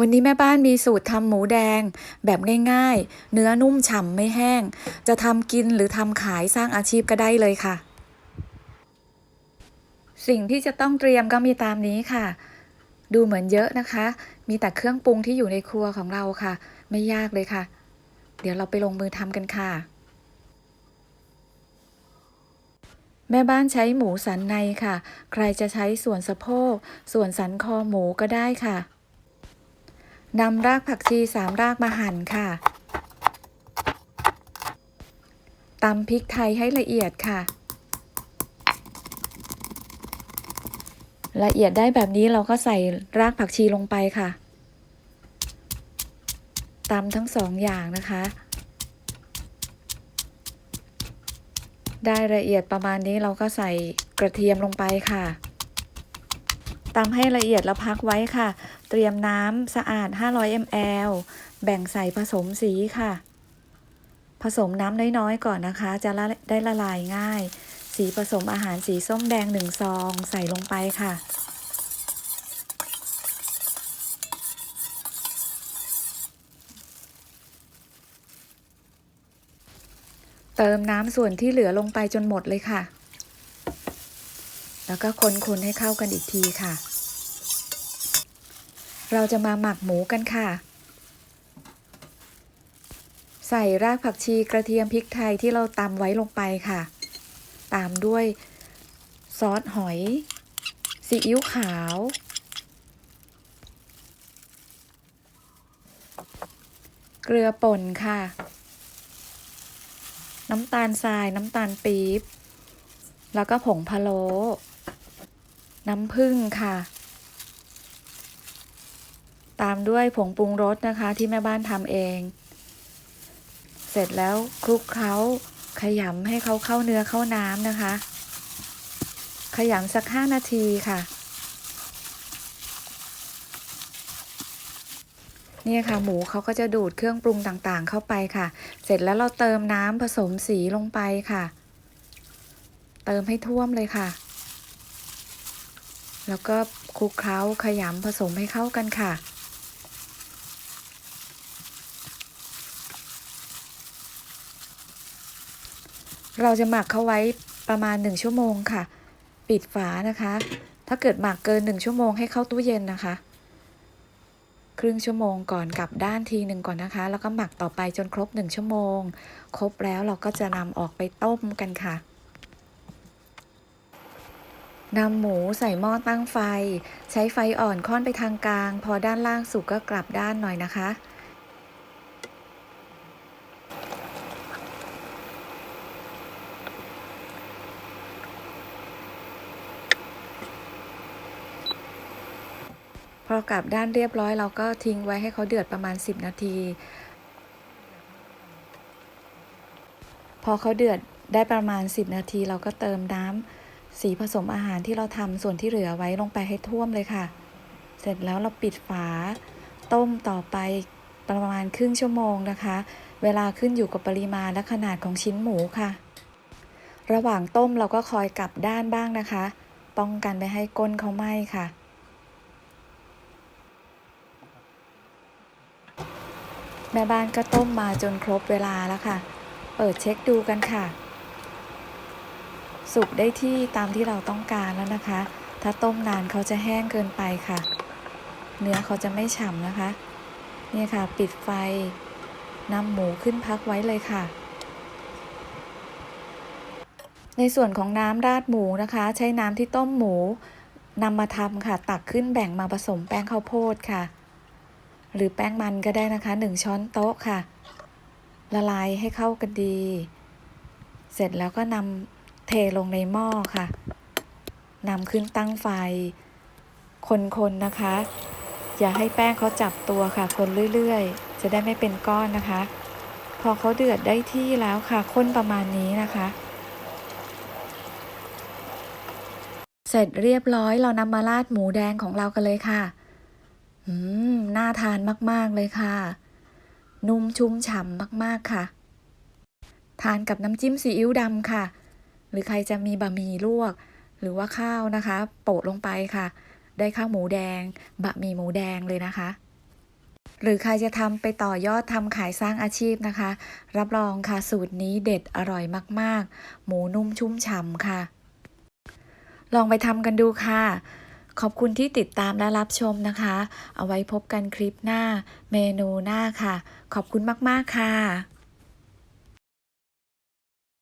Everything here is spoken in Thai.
วันนี้แม่บ้านมีสูตรทำหมูแดง แบบง่ายๆ เนื้อนุ่มฉ่ำไม่แห้ง จะทำกินหรือทำขายสร้างอาชีพก็ได้เลยค่ะ สิ่งที่จะต้องเตรียมก็มีตามนี้ค่ะ ดูเหมือนเยอะนะคะ มีแต่เครื่องปรุงที่อยู่ในครัวของเราค่ะ ไม่ยากเลยค่ะ เดี๋ยวเราไปลงมือทำกันค่ะ แม่บ้านใช้หมูสันในค่ะ ใครจะใช้ส่วนสะโพก ส่วนสันคอหมูก็ได้ค่ะ นำรากผักชีสามรากมาหั่นค่ะตำพริกไทยให้ละเอียดค่ะ ละเอียดได้แบบนี้เราก็ใส่รากผักชีลงไปค่ะตำทั้งสองอย่างนะคะ ได้ละเอียดประมาณนี้เราก็ใส่กระเทียมลงไปค่ะ ตำให้ละเอียดแล้วพักไว้ค่ะ เตรียมน้ำสะอาด 500 ml แบ่งใส่ผสมสีค่ะ ผสมน้ำน้อยๆ ก่อนนะคะจะะได้ละลายง่าย สีผสมอาหารสีส้มแดงหนึ่งซอง ใส่ลงไปค่ะเติมน้ำส่วนที่เหลือลงไปจนหมดเลยค่ะ แล้วก็คนๆให้เข้ากันอีกทีค่ะ เราจะมาหมักหมูกันค่ะ ใส่รากผักชีกระเทียมพริกไทยที่เราตำไว้ลงไปค่ะ ตามด้วยซอสหอย ซีอิ๊วขาว เกลือป่นค่ะ น้ำตาลทรายน้ำตาลปี๊บแล้วก็ผงพะโล้ น้ำผึ้งค่ะ ตามด้วยผงปรุงรสนะคะที่แม่บ้านทำเอง เสร็จแล้วคลุกเคล้าขยำให้เขาเข้าเนื้อเข้าน้ำนะคะ ขยำสักห้านาทีค่ะเนี่ยค่ะหมูเขาก็จะดูดเครื่องปรุงต่างๆ เข้าไปค่ะ เสร็จแล้วเราเติมน้ำผสมสีลงไปค่ะ เติมให้ท่วมเลยค่ะ แล้วก็คลุกเคล้าขยำผสมให้เข้ากันค่ะ เราจะหมักเขาไว้ประมาณ 1 ชั่วโมงค่ะ ปิดฝานะคะ ถ้าเกิดหมักเกิน 1 ชั่วโมงให้เข้าตู้เย็นนะคะ ครึ่งชั่วโมงก่อนกลับด้านทีหนึ่งก่อนนะคะ แล้วก็หมักต่อไปจนครบ 1 ชั่วโมง ครบแล้วเราก็จะนำออกไปต้มกันค่ะ นำหมูใส่หม้อตั้งไฟ ใช้ไฟอ่อนค่อนไปทางกลาง พอด้านล่างสุกก็กลับด้านหน่อยนะคะ พอกลับด้านเรียบร้อยเราก็ทิ้งไว้ให้เขาเดือดประมาณ 10 นาที พอเขาเดือดได้ประมาณ 10 นาทีเราก็เติมน้ำ สีผสมอาหารที่เราทำส่วนที่เหลือไว้ลงไปให้ท่วมเลยค่ะ เสร็จแล้วเราปิดฝา ต้มต่อไปประมาณครึ่งชั่วโมงนะคะ เวลาขึ้นอยู่กับปริมาณและขนาดของชิ้นหมูค่ะ ระหว่างต้มเราก็คอยกลับด้านบ้างนะคะ ป้องกันไม่ให้ก้นเขาไหม้ค่ะ แม่บ้านก็ต้มมาจนครบเวลาแล้วค่ะ เปิดเช็คดูกันค่ะ สุกได้ที่ตามที่เราต้องการแล้วนะคะ ถ้าต้มนานเขาจะแห้งเกินไปค่ะ เนื้อเขาจะไม่ฉ่ำนะคะ เนี่ยค่ะ ปิดไฟนำหมูขึ้นพักไว้เลยค่ะ ในส่วนของน้ำราดหมูนะคะ ใช้น้ำที่ต้มหมูนำมาทำค่ะ ตักขึ้นแบ่งมาผสมแป้งข้าวโพดค่ะ หรือแป้งมันก็ได้นะคะ 1 ช้อนโต๊ะค่ะ ละลายให้เข้ากันดี เสร็จแล้วก็นำ เทลงในหม้อค่ะนำขึ้นตั้งไฟ คนๆนะคะ อย่าให้แป้งเขาจับตัวค่ะ คนเรื่อยๆ จะได้ไม่เป็นก้อนนะคะ พอเขาเดือดได้ที่แล้วค่ะข้นประมาณนี้นะคะ เสร็จเรียบร้อยเรานำมาราดหมูแดงของเรากันเลยค่ะอืมน่าทานมากๆเลยค่ะ นุ่มชุ่มฉ่ำมากๆค่ะ ทานกับน้ำจิ้มซีอิ๊วดำค่ะ หรือใครจะมีบะหมี่ลวก หรือว่าข้าวนะคะ โปะลงไปค่ะ ได้ข้าวหมูแดง บะหมี่หมูแดงเลยนะคะ หรือใครจะทำไปต่อยอดทำขายสร้างอาชีพนะคะ รับรองค่ะสูตรนี้เด็ดอร่อยมากๆ หมูนุ่มชุ่มฉ่ำค่ะ ลองไปทำกันดูค่ะขอบคุณที่ติดตามและรับชมนะคะ เอาไว้พบกันคลิปหน้า เมนูหน้าค่ะ ขอบคุณมาก ๆ ค่ะ